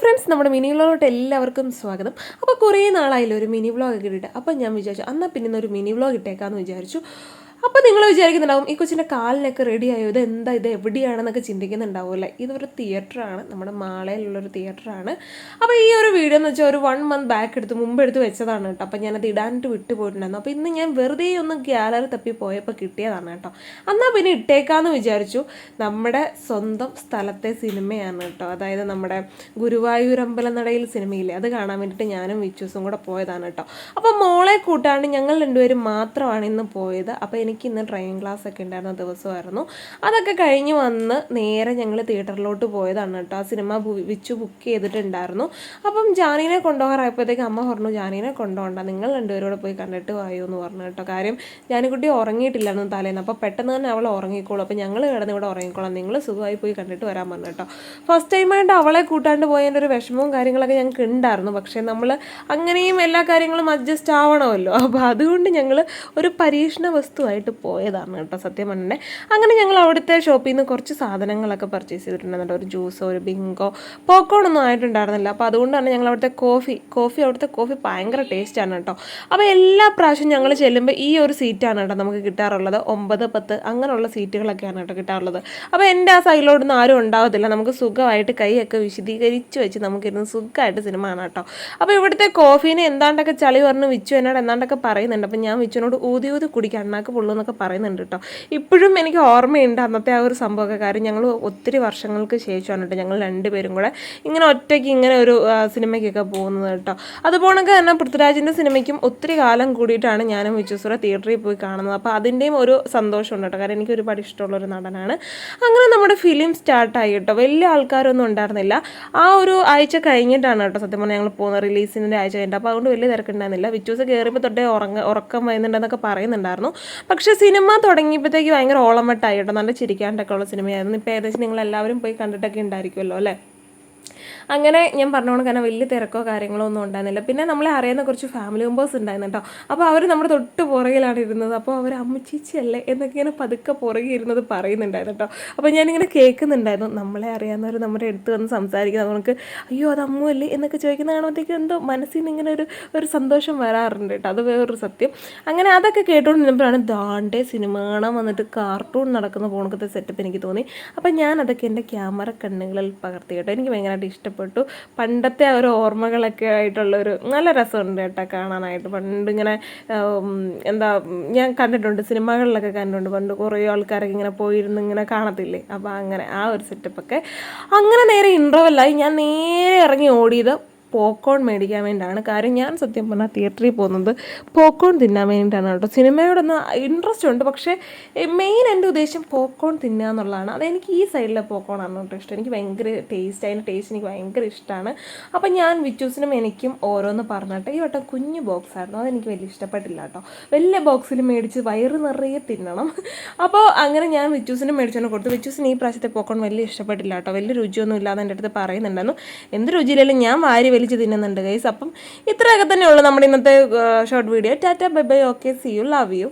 Friends നമ്മുടെ mini വ്ളോഗിലോട്ട് എല്ലാവർക്കും സ്വാഗതം. അപ്പോൾ കുറേ നാളായില്ല ഒരു മിനി വ്ളോഗ് ഒക്കെ ഇട്ടിട്ട്. അപ്പോൾ ഞാൻ വിചാരിച്ചു എന്നാൽ പിന്നെ ഒരു മിനി വ്ളോഗ് ഇട്ടേക്കാന്ന് വിചാരിച്ചു. അപ്പോൾ നിങ്ങൾ വിചാരിക്കുന്നുണ്ടാവും ഈ കൊച്ചിന്റെ കാലിനൊക്കെ റെഡി ആയോ? ഇത് എന്താ? ഇത് എവിടെയാണെന്നൊക്കെ ചിന്തിക്കുന്നുണ്ടാവുമല്ലേ ഇതൊരു തിയേറ്ററാണ് നമ്മുടെ മാളയിലുള്ളൊരു തിയേറ്ററാണ് അപ്പോൾ ഈ ഒരു വീഡിയോ എന്ന് വെച്ചാൽ ഒരു വൺ മന്ത് ബാക്ക് എടുത്ത് മുമ്പ് എടുത്ത് വെച്ചതാണ് കേട്ടോ. അപ്പോൾ ഞാനത് ഇടാനിട്ട് വിട്ടുപോയിട്ടുണ്ടായിരുന്നു അപ്പോൾ ഇന്ന് ഞാൻ വെറുതെ ഒന്ന് ഗ്യാലറി തപ്പി പോയപ്പോൾ കിട്ടിയതാണ് കേട്ടോ. എന്നാൽ പിന്നെ ഇട്ടേക്കാന്ന് വിചാരിച്ചു. നമ്മുടെ സ്വന്തം സ്ഥലത്തെ സിനിമയാണ് കേട്ടോ. അതായത് നമ്മുടെ ഗുരുവായൂർ അമ്പലനടയിൽ സിനിമയില്ലേ? അത് കാണാൻ വേണ്ടിയിട്ട് ഞാനും വിച്ചൂസും കൂടെ പോയതാണ് കേട്ടോ. അപ്പോൾ മോളെ കൂട്ടാണ്ട് ഞങ്ങൾ രണ്ടുപേരും മാത്രമാണ് ഇന്ന് പോയത്. അപ്പോൾ എനിക്ക് ഇന്ന് ഡ്രൈവിംഗ് ക്ലാസ് ഒക്കെ ഉണ്ടായിരുന്ന ദിവസമായിരുന്നു. അതൊക്കെ കഴിഞ്ഞ് വന്ന് നേരെ ഞങ്ങൾ തിയേറ്ററിലോട്ട് പോയതാണ് കേട്ടോ. ആ സിനിമ വിച്ച് ബുക്ക് ചെയ്തിട്ടുണ്ടായിരുന്നു. അപ്പം ജാനീനെ കൊണ്ടുപോകാറായപ്പോഴത്തേക്ക് അമ്മ പറഞ്ഞു ജാനീനെ കൊണ്ടുപോകണ്ട. നിങ്ങൾ രണ്ടുപേരോട് പോയി കണ്ടിട്ട് വായോ എന്ന് പറഞ്ഞു കേട്ടോ. കാര്യം ജാനിക്കുട്ടി ഉറങ്ങിയിട്ടില്ലായിരുന്നു തലേന്ന്. അപ്പോൾ പെട്ടെന്ന് തന്നെ അവൾ ഉറങ്ങിക്കോളും. അപ്പോൾ ഞങ്ങൾ കിടന്ന് ഇവിടെ ഉറങ്ങിക്കോളാം. നിങ്ങൾ സുഖമായി പോയി കണ്ടിട്ട് വരാൻ പറഞ്ഞു കേട്ടോ. ഫസ്റ്റ് ടൈമായിട്ട് അവളെ കൂട്ടാണ്ട് പോയതിന്റെ ഒരു വിഷമവും കാര്യങ്ങളൊക്കെ ഞങ്ങൾക്ക് ഉണ്ടായിരുന്നു. പക്ഷേ നമ്മൾ അങ്ങനെയും എല്ലാ കാര്യങ്ങളും അഡ്ജസ്റ്റ് ആവണമല്ലോ. അപ്പോൾ അതുകൊണ്ട് ഞങ്ങൾ ഒരു പരീക്ഷണ വസ്തുവായിട്ട് പോയതാണ് കേട്ടോ സത്യം പറഞ്ഞേ അങ്ങനെ ഞങ്ങൾ അവിടുത്തെ ഷോപ്പിൽ നിന്ന് കുറച്ച് സാധനങ്ങളൊക്കെ പർച്ചേസ് ചെയ്തിട്ടുണ്ടായിരുന്നു ഒരു ജ്യൂസോ ഒരു ബിങ്കോ പോക്കോൺ ഒന്നും ആയിട്ടുണ്ടായിരുന്നില്ല. അപ്പോൾ അതുകൊണ്ടാണ് ഞങ്ങൾ അവിടുത്തെ കോഫി കോഫി അവിടുത്തെ കോഫി ഭയങ്കര ടേസ്റ്റാണ് കേട്ടോ. അപ്പോൾ എല്ലാ പ്രാവശ്യം ഞങ്ങൾ ചെല്ലുമ്പോൾ ഈ ഒരു സീറ്റാണ് കേട്ടോ നമുക്ക് കിട്ടാറുള്ളത്. ഒമ്പത് പത്ത് അങ്ങനെയുള്ള സീറ്റുകളൊക്കെയാണ് കേട്ടോ കിട്ടാറുള്ളത്. അപ്പോൾ എന്റെ ആ സൈഡിലോടൊന്നും ആരും ഉണ്ടാവത്തില്ല. നമുക്ക് സുഖമായിട്ട് കൈയൊക്കെ വിശദീകരിച്ച് വെച്ച് നമുക്കിരുന്ന് സുഖമായിട്ട് സിനിമ കാണാം കേട്ടോ. അപ്പോൾ ഇവിടുത്തെ കോഫീനെ എന്താണ്ടൊക്കെ ചളി പറഞ്ഞ് വിച്ചു എന്നോട് എന്താണ്ടൊക്കെ പറയുന്നുണ്ട്. അപ്പോൾ ഞാൻ വിച്ചുവിനോട് ഊതി ഊതി കുടിക്കുക അണ്ണാക്ക് പൊള്ളു എന്നൊക്കെ പറയുന്നുണ്ട് കേട്ടോ ഇപ്പോഴും എനിക്ക് ഓർമ്മയുണ്ട് അന്നത്തെ ആ ഒരു സംഭവമൊക്കെ. കാര്യം ഞങ്ങൾ ഒത്തിരി വർഷങ്ങൾക്ക് ശേഷമാണ് കേട്ടോ ഞങ്ങൾ രണ്ടുപേരും കൂടെ ഇങ്ങനെ ഒറ്റയ്ക്ക് ഇങ്ങനെ ഒരു സിനിമയ്ക്കൊക്കെ പോകുന്നത് കേട്ടോ അതുപോലൊക്കെ തന്നെ പൃഥ്വിരാജിന്റെ സിനിമയ്ക്കും ഒത്തിരി കാലം കൂടിയിട്ടാണ് ഞാനും വിച്ചുസുറ തിയേറ്ററിൽ പോയി കാണുന്നത്. അപ്പോൾ അതിന്റെയും ഒരു സന്തോഷമുണ്ട് കേട്ടോ കാരണം എനിക്ക് ഒരുപാട് ഇഷ്ടമുള്ള ഒരു നടനാണ്. അങ്ങനെ നമ്മുടെ ഫിലിം സ്റ്റാർട്ടായി കേട്ടോ വലിയ ആൾക്കാരൊന്നും ഉണ്ടായിരുന്നില്ല. ആ ഒരു ആഴ്ച കഴിഞ്ഞിട്ടാണ് കേട്ടോ സത്യം പറഞ്ഞാൽ ഞങ്ങൾ പോകുന്നത്. റിലീസിന്റെ ആഴ്ച കഴിഞ്ഞിട്ട്. അപ്പോൾ അതുകൊണ്ട് വലിയ തിരക്കുണ്ടായിരുന്നില്ല. വിച്ചൂസ് കയറിയപ്പോൾ തൊട്ടേ ഉറങ്ങ ഉറക്കം വരുന്നുണ്ടെന്നൊക്കെ പറയുന്നുണ്ടായിരുന്നു. പക്ഷേ സിനിമ തുടങ്ങിയപ്പോഴത്തേക്ക് ഭയങ്കര ഓളമട്ടായിട്ടോ നല്ല ചിരിക്കാണ്ടൊക്കെ ഉള്ള സിനിമയായിരുന്നു. ഇപ്പോൾ ഏകദേശം നിങ്ങൾ എല്ലാവരും പോയി കണ്ടിട്ടൊക്കെ ഉണ്ടായിരിക്കുമല്ലോ അല്ലേ? അങ്ങനെ ഞാൻ പറഞ്ഞോണ്ട് കാരണം വലിയ തിരക്കോ കാര്യങ്ങളോ ഒന്നും ഉണ്ടായിരുന്നില്ല. പിന്നെ നമ്മളെ അറിയുന്ന കുറച്ച് ഫാമിലി മെമ്പേഴ്സ് ഉണ്ടായിരുന്നു അപ്പോൾ അവർ നമ്മുടെ തൊട്ട് പുറകിലാണ് ഇരുന്നത്. അപ്പോൾ അവർ അമ്മച്ചിച്ചല്ലേ എന്നൊക്കെ ഇങ്ങനെ പതുക്കെ പുറകെ ഇരുന്നത് പറയുന്നുണ്ടായിരുന്നു കേട്ടോ അപ്പോൾ ഞാനിങ്ങനെ കേൾക്കുന്നുണ്ടായിരുന്നു. നമ്മളെ അറിയാവുന്നവർ നമ്മുടെ അടുത്ത് വന്ന് സംസാരിക്കുന്നത് നമുക്ക് അയ്യോ അത് അമ്മുവല്ലേ? എന്നൊക്കെ ചോദിക്കുന്ന കാണുമ്പോഴത്തേക്കും എന്തോ മനസ്സിൽ നിന്ന് ഇങ്ങനെ ഒരു ഒരു സന്തോഷം വരാറുണ്ട് കേട്ടോ അത് വേറൊരു സത്യം. അങ്ങനെ അതൊക്കെ കേട്ടുകൊണ്ടിരുന്നപ്പോഴാണ് ദാണ്ടെ സിനിമ കാണാൻ വന്നിട്ട് കാർട്ടൂൺ നടക്കുന്ന പോണക്കത്തെ സെറ്റപ്പ് എനിക്ക് തോന്നി. അപ്പോൾ ഞാൻ അതൊക്കെ എന്റെ ക്യാമറ കണ്ണുകളിൽ പകർത്തി കേട്ടോ. എനിക്ക് ഭയങ്കരമായിട്ട് ഇഷ്ടപ്പെട്ടു. പണ്ടത്തെ ആ ഒരു ഓർമ്മകളൊക്കെ ആയിട്ടുള്ളൊരു നല്ല രസമുണ്ട് കേട്ടോ കാണാനായിട്ട്. പണ്ട് ഇങ്ങനെ എന്താ ഞാൻ കണ്ടിട്ടുണ്ട് സിനിമകളിലൊക്കെ കണ്ടിട്ടുണ്ട്. പണ്ട് കുറേ ആൾക്കാരൊക്കെ ഇങ്ങനെ പോയിരുന്ന് ഇങ്ങനെ കാണത്തില്ലേ? അപ്പോൾ അങ്ങനെ ആ ഒരു സെറ്റപ്പൊക്കെ അങ്ങനെ നേരെ ഇന്റർവെല്ലായി ഞാൻ നേരെ ഇറങ്ങി ഓടിയത് പോപ്കോൺ മേടിക്കാൻ വേണ്ടിയിട്ടാണ് കാര്യം ഞാൻ സത്യം പറഞ്ഞാൽ തിയേറ്ററിൽ പോകുന്നത് പോക്കോൺ തിന്നാൻ വേണ്ടിയിട്ടാണ് കേട്ടോ. സിനിമയോടൊന്ന് ഇൻട്രസ്റ്റ് ഉണ്ട്. പക്ഷേ മെയിൻ എന്റെ ഉദ്ദേശം പോക്കോൺ തിന്നുക എന്നുള്ളതാണ്. അതെനിക്ക് ഈ സൈഡിലെ പോക്കോൺ ആണ് കേട്ടോ ഇഷ്ടം. എനിക്ക് ഭയങ്കര ടേസ്റ്റ് അതിന്റെ ടേസ്റ്റ് എനിക്ക് ഭയങ്കര ഇഷ്ടമാണ്. അപ്പം ഞാൻ വിച്ചൂസിനും എനിക്കും ഓരോന്ന് പറഞ്ഞിട്ട് ഈ വട്ടം കുഞ്ഞു ബോക്സ് ആയിരുന്നു. അതെനിക്ക് വലിയ ഇഷ്ടപ്പെട്ടില്ല കേട്ടോ. വലിയ ബോക്സിൽ മേടിച്ച് വയറ് നിറയെ തിന്നണം. അപ്പോൾ അങ്ങനെ ഞാൻ വിച്ചൂസിനും മേടിച്ചുകൊണ്ട് കൊടുത്തു. വിച്ചൂസിന് ഈ പ്രാവശ്യത്തെ പോക്കോൺ വലിയ ഇഷ്ടപ്പെട്ടില്ല കേട്ടോ. വലിയ രുചിയൊന്നും ഇല്ലാതെ എന്റെ അടുത്ത് പറയുന്നുണ്ടായിരുന്നു. എന്ത് രുചിയിലും ഞാൻ വാരി വലിച്ച് തിന്നുന്നുണ്ട് ഗൈസ് അപ്പം ഇത്രയൊക്കെ തന്നെയുള്ളൂ നമ്മുടെ ഇന്നത്തെ short video tata bye bye. Okay see you love you